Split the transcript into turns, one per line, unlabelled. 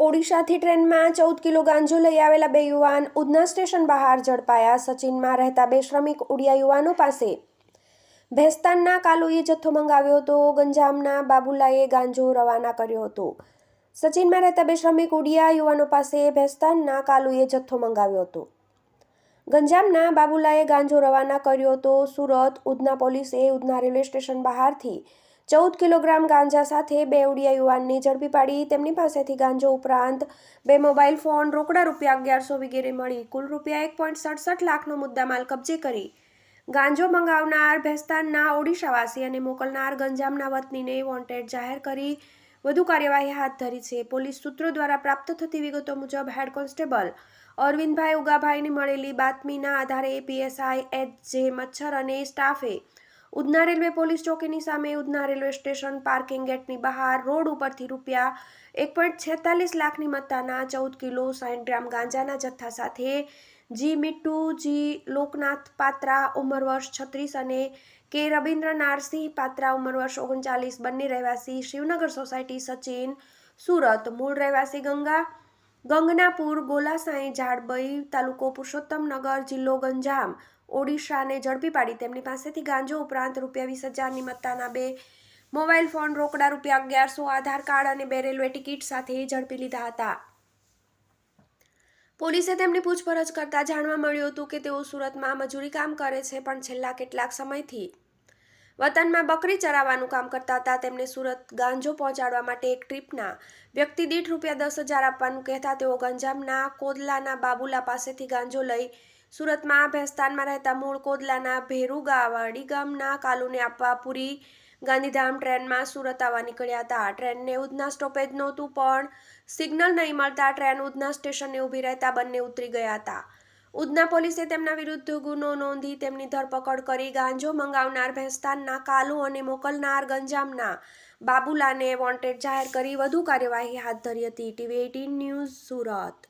ઓડિશાથી ટ્રેનમાં ચૌદ કિલો ગાંજો લઈ આવેલા બે યુવાન ઉધના સ્ટેશન બહાર ઝડપાયા. સચિનમાં રહેતા બે શ્રમિક ઉડિયા યુવાનો પાસે ભેસ્તાનના કાલુએ જથ્થો મંગાવ્યો હતો. ગંજામના બાબુલાએ ગાંજો રવાના કર્યો હતો. સચિનમાં રહેતા બે શ્રમિક ઉડિયા યુવાનો પાસે ભેસ્તાનના કાલુએ જથ્થો મંગાવ્યો હતો. ગંજામના બાબુલાએ ગાંજો રવાના કર્યો હતો. સુરત ઉધના પોલીસે ઉધના રેલવે સ્ટેશન બહારથી ચૌદ કિલોગ્રામ ગાંજા સાથે બે ઉડિયા યુવાનને ઝડપી પાડી તેમની પાસેથી ગાંજો ઉપરાંત બે મોબાઈલ ફોન, રોકડા રૂપિયા અગિયારસો વગેરે મળી. કુલ રૂપિયા એક પોઈન્ટ સડસઠ લાખનો મુદ્દામાલ કબજે કરી. ગાંજો મંગાવનાર ભેસ્તાનના ઓડિશાવાસી અને મોકલનાર ગંજામના વતનીને વોન્ટેડ જાહેર કરી વધુ કાર્યવાહી હાથ ધરી છે. પોલીસ સૂત્રો દ્વારા પ્રાપ્ત થતી વિગતો મુજબ હેડ કોન્સ્ટેબલ અરવિંદભાઈ ઉગાભાઈને મળેલી બાતમીના આધારે પીએસઆઈ એચ જે મચ્છર અને સ્ટાફે ઉધના રેલવે પોલીસ ચોકીની સામે ઉધના રેલવે સ્ટેશન પાર્કિંગ ગેટની બહાર રોડ ઉપરથી રૂપિયા એક પોઈન્ટ છેતાલીસ લાખની મત્તાના ચૌદ કિલો સાઠ ગ્રામ ગાંજાના જથ્થા સાથે જી મિટ્ટુ જી લોકનાથ પાત્રા ઉંમર વર્ષ છત્રીસ અને કે રવિન્દ્ર નારસિંહ પાત્રા ઉંમર વર્ષ ઓગણચાલીસ બંને રહેવાસી શિવનગર સોસાયટી સચિન સુરત. મૂળ રહેવાસી ગંગા ગંગનાપુર, ગોલાસાઈ ઝાડબઈ તાલુકો પુરુષોત્તમનગર જિલ્લો ગંજામ, ઓડિશાને ઝડપી પાડી તેમની પાસેથી ગાંજો ઉપરાંત રૂપિયા વીસ હજારની મત્તાના બે મોબાઈલ ફોન, રોકડા રૂપિયા અગિયારસો, આધાર કાર્ડ અને બે રેલવે ટિકિટ સાથે ઝડપી લીધા હતા. પોલીસે તેમની પૂછપરછ કરતા જાણવા મળ્યું હતું કે તેઓ સુરતમાં મજૂરી કામ કરે છે, પણ છેલ્લા કેટલાક સમયથી વતનમાં બકરી ચરાવવાનું કામ કરતા હતા, તેમને સુરત ગાંજો પહોંચાડવા માટે એક ટ્રીપના વ્યક્તિ દીઠ રૂપિયા દસ હજાર આપવાનું કહેતા તેઓ ગંજામના કોદલાના બાબુલા પાસેથી ગાંજો લઈ સુરતમાં ભેસ્તાનમાં રહેતા મૂળ કોદલાના ભેરુગાવાડી ગામના કાલુને આપવા પૂરી ગાંધીધામ ટ્રેનમાં સુરત આવવા નીકળ્યા હતા. ટ્રેનને ઉધના સ્ટોપેજ નહોતું પણ સિગ્નલ નહીં મળતા ટ્રેન ઉધના સ્ટેશને ઊભી રહેતા બંને ઉતરી ગયા હતા. ઉધના પોલીસે તેમના વિરુદ્ધ ગુનો નોંધી તેમની ધરપકડ કરી ગાંજો મંગાવનાર ભેસ્તાનના કાલુ અને મોકલનાર ગંજામના બાબુલાને વોન્ટેડ જાહેર કરી વધુ કાર્યવાહી હાથ ધરી હતી. TV eighteen news Surat.